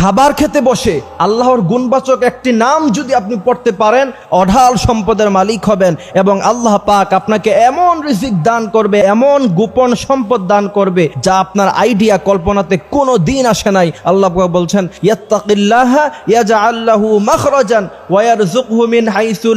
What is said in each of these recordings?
খাবার খেতে বসে আল্লাহর গুণবাচক একটি নাম যদি আপনি পড়তে পারেন, অঢাল সম্পদের মালিক হবেন এবং আল্লাহ পাক আপনাকে এমন রিজিক দান করবে, এমন গোপন সম্পদ দান করবে যা আপনার আইডিয়া কল্পনাতে কোনো দিন আসে নাই। আল্লাহ পাক বলছেন মিন হাইসু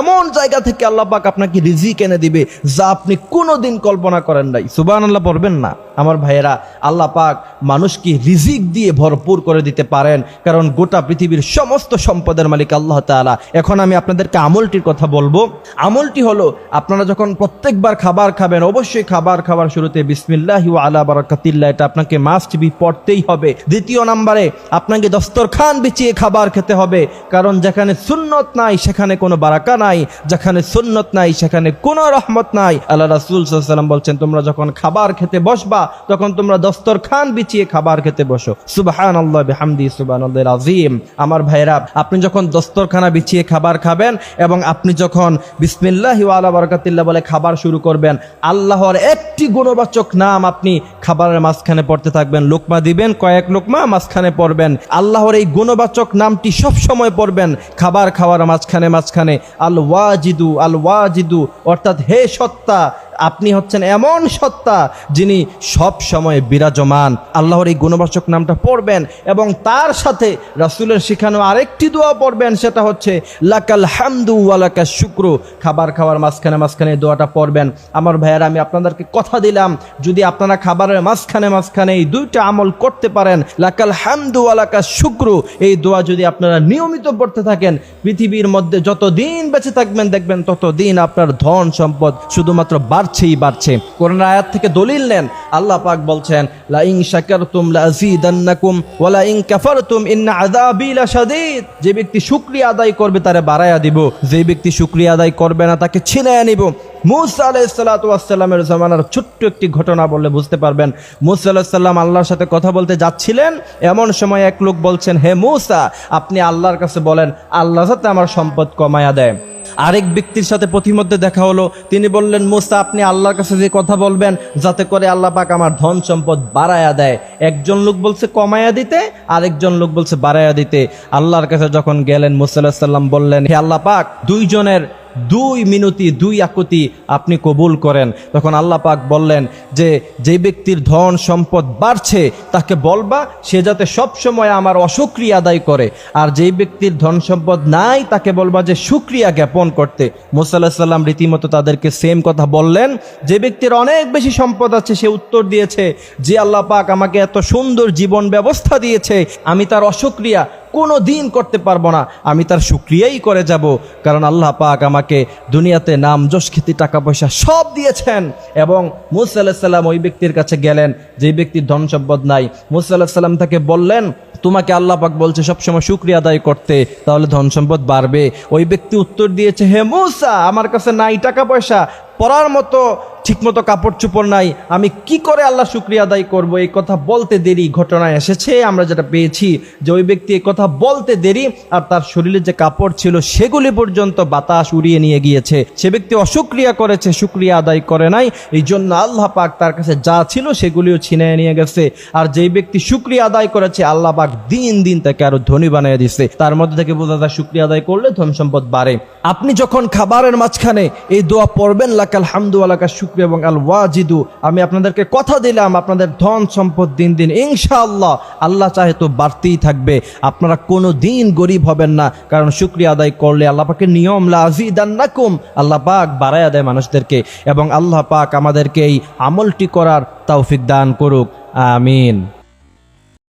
এমন জায়গা থেকে আল্লাহ পাক আপনাকে রিজিক এনে দিবে যা আপনি কোনোদিন কল্পনা করেন নাই। সুবহানাল্লাহ, পড়বেন না। আমার ভাইয়েরা, আল্লাহ পাক মানুষকে রিজিক দিয়ে ভরপুর করে দিতে পারেন। কারণ গোটা পৃথিবীর সমস্ত সম্পদের মালিক আল্লাহ তাআলা। এখন আমি আপনাদেরকে আমলটির কথা বলব। আমলটি হলো, আপনারা যখন প্রত্যেকবার খাবার খাবেন, অবশ্যই খাবার খাবার শুরুতে বিসমিল্লাহি আলা বারাকাতিল্লাহ, এটা আপনাকে মাস্ট বি পড়তেই হবে। দ্বিতীয় নাম্বারে, আপনাকে দস্তরখান বিছিয়ে খাবার খেতে হবে। কারণ যেখানে সুন্নত নাই, সেখানে কোনো বারাকা নাই। যেখানে সুন্নত নাই, সেখানে কোনো রহমত নাই। আল্লাহ রাসুল সাল্লাম বলছেন, তোমরা যখন খাবার খেতে বসবা, তখন তোমরা দস্তরখান বিছিয়ে খাবার খেতে বসো। আমার ভাইরা আপনি যখন দস্তরখানা বিছিয়ে খাবার খাবেন এবং আপনি যখন বিসমিল্লাহ আলা বরকাতিল্লাহ বলে খাবার শুরু করবেন, আল্লাহর একটি গুণবাচক নাম আপনি খাবারের মাঝখানে পড়তে থাকবেন। লোকমা দিবেন, কয়েক লোকমা মাঝখানে পড়বেন। আল্লাহর এই গুণবাচক নামটি সব সময় পড়বেন, খাবার খাওয়ার মাঝখানে মাঝখানে। আল ওয়াজিদু আল ওয়াজিদু অর্থাৎ হে সত্তা আপনি হচ্ছেন এমন সত্তা যিনি সব সময় বিরাজমান। আল্লাহর এই গুণবাচক নামটা পড়বেন এবং তার সাথে রাসুলের শেখানো আরেকটি দোয়া পড়বেন, সেটা হচ্ছে, লাকাল হামদু ওয়ালাকা শুক্রু। খাবার খাওয়ার মাঝখানে মাঝখানে দোয়াটা পড়বেন। আমার ভাইয়েরা, আমি আপনাদেরকে কথা দিলাম, যদি আপনারা খাবারের মাঝখানে মাঝখানে এই দুইটা আমল করতে পারেন, লাকাল হামদু ওয়ালাকা শুক্রু। এই দোয়া যদি আপনারা নিয়মিত পড়তে থাকেন, পৃথিবীর মধ্যে যত দিন বেঁচে থাকবেন, দেখবেন তত দিন আপনার ধন সম্পদ শুধুমাত্র বাড়ছেই বাড়ছে। কোরআন আয়াত থেকে দলিল নেন। আল্লাহ পাক বলছেন লা ইন শাকারতুম লা আযীদান্নাকুম ওয়া লা ইন কাফারতুম ইন্না আযাবি লাশাদীদ। যে ব্যক্তি শুকরিয়া আদায় করবে, তারে বাড়ায়া দিব। যে ব্যক্তি শুকরিয়া আদায় করবে না, তাকে ছিনায়া নিব। মুসা আলাইসাল্লামের জামানার ছোট্ট একটি ঘটনা বললে বুঝতে পারবেন। মুসা আলাহিসাল্লাম আল্লাহর সাথে কথা বলতে যাচ্ছিলেন। এমন সময় এক লোক বলছেন, হে মুসা, আপনি আল্লাহর কাছে বলেন, আল্লাহ যাতে আমার সম্পদ কমায়া দেয়। আরেক ব্যক্তির সাথে প্রতিমধ্যে দেখা হলো। তিনি বললেন, মোসা, আপনি আল্লাহর কাছে যে কথা বলবেন, যাতে করে আল্লাহ পাক আমার ধন সম্পদ বাড়ায়া দেয়। একজন লোক বলছে, কমায়া দিতে আরেকজন লোক বলছে, বাড়ায়া দিতে। আল্লাহর কাছে যখন গেলেন, মোসা আল্লাহ সাল্লাম বললেন, হে আল্লাহ পাক, দুইজনের দুই মিনতি, দুই আকুতি আপনি কবুল করেন। তখন আল্লাহ পাক বললেন যে যে ব্যক্তির ধন সম্পদ বাড়ছে, তাকে বলবা, সে যাতে সব সময় আমার অসুক্রিয়া আদায় করে। আর যেই ব্যক্তির ধন সম্পদ নাই, তাকে বলবা যে সুক্রিয়া জ্ঞাপন করতে। মুসাল্লাহ সাল্লাম রীতিমতো তাদেরকে সেম কথা বললেন। যে ব্যক্তির অনেক বেশি সম্পদ আছে, সে উত্তর দিয়েছে, যে আল্লাহ পাক আমাকে এত সুন্দর জীবন ব্যবস্থা দিয়েছে, আমি তার অসুক্রিয়া কোনো দিন করতে পারব না। আমি তার সুক্রিয়াই করে যাব, কারণ আল্লাহ পাক আমাকে দুনিয়াতে নাম, যশ, খ্যাতি, টাকা পয়সা সব দিয়েছেন। এবং মুসা আল্লাহ সাল্লাম ওই ব্যক্তির কাছে গেলেন, যে ব্যক্তির ধন সম্পদ নাই। মুসা আল্লাহ সাল্লাম তাকে বললেন, তোমাকে আল্লাহ পাক বলছে সবসময় শুক্রিয়া আদায় করতে, তাহলে ধন সম্পদ বাড়বে। ওই ব্যক্তি উত্তর দিয়েছে, হে মুসা, আমার কাছে নাই টাকা পয়সা। পড়ার মতো ঠিকমতো কাপড় চোপড় নাই, আমি কি করে আল্লাহ শুক্রিয়া আদায় করব? এই কথা বলতে দেরি ঘটনা এসেছে, আমরা যেটা পেয়েছি যে ওই ব্যক্তি এই কথা বলতে দেরি আর তার শরীরে যে কাপড় ছিল সেগুলি পর্যন্ত বাতাস উড়িয়ে নিয়ে গিয়েছে। সে ব্যক্তি অশুক্রিয়া করেছে, শুক্রিয়া আদায় করে নাই, এই জন্য আল্লাহ পাক তার কাছে যা ছিল সেগুলিও ছিনিয়ে নিয়ে গেছে। আর যেই ব্যক্তি শুক্রিয়া আদায় করেছে, আল্লাহ পাক দিন দিন তাকে আরও ধনী বানিয়ে দিচ্ছে তার মধ্যে থেকে বোঝা যায়, শুক্রিয়া আদায় করলে ধন সম্পদ বাড়ে। আপনি যখন খাবারের মাঝখানে এই দোয়া পড়বেন, লাকাল হামদু আলাকা শুক্রিয়া এবং আল ওয়াজিদু, আমি আপনাদেরকে কথা দিলাম, আপনাদের ধন সম্পদ দিন দিন। ইনশাআল্লাহ, আল্লাহ চাহে তো বাড়তেই থাকবে। আপনারা কোনো দিন গরিব হবেন না, কারণ শুক্রিয়া আদায় করলে আল্লাহ পাকে নিয়ম লাজিদান্নাকুম আল্লাহ পাক বাড়াইয়া দেয় মানুষদেরকে এবং আল্লাহ পাক আমাদেরকে এই আমলটি করার তৌফিক দান করুক। আমিন।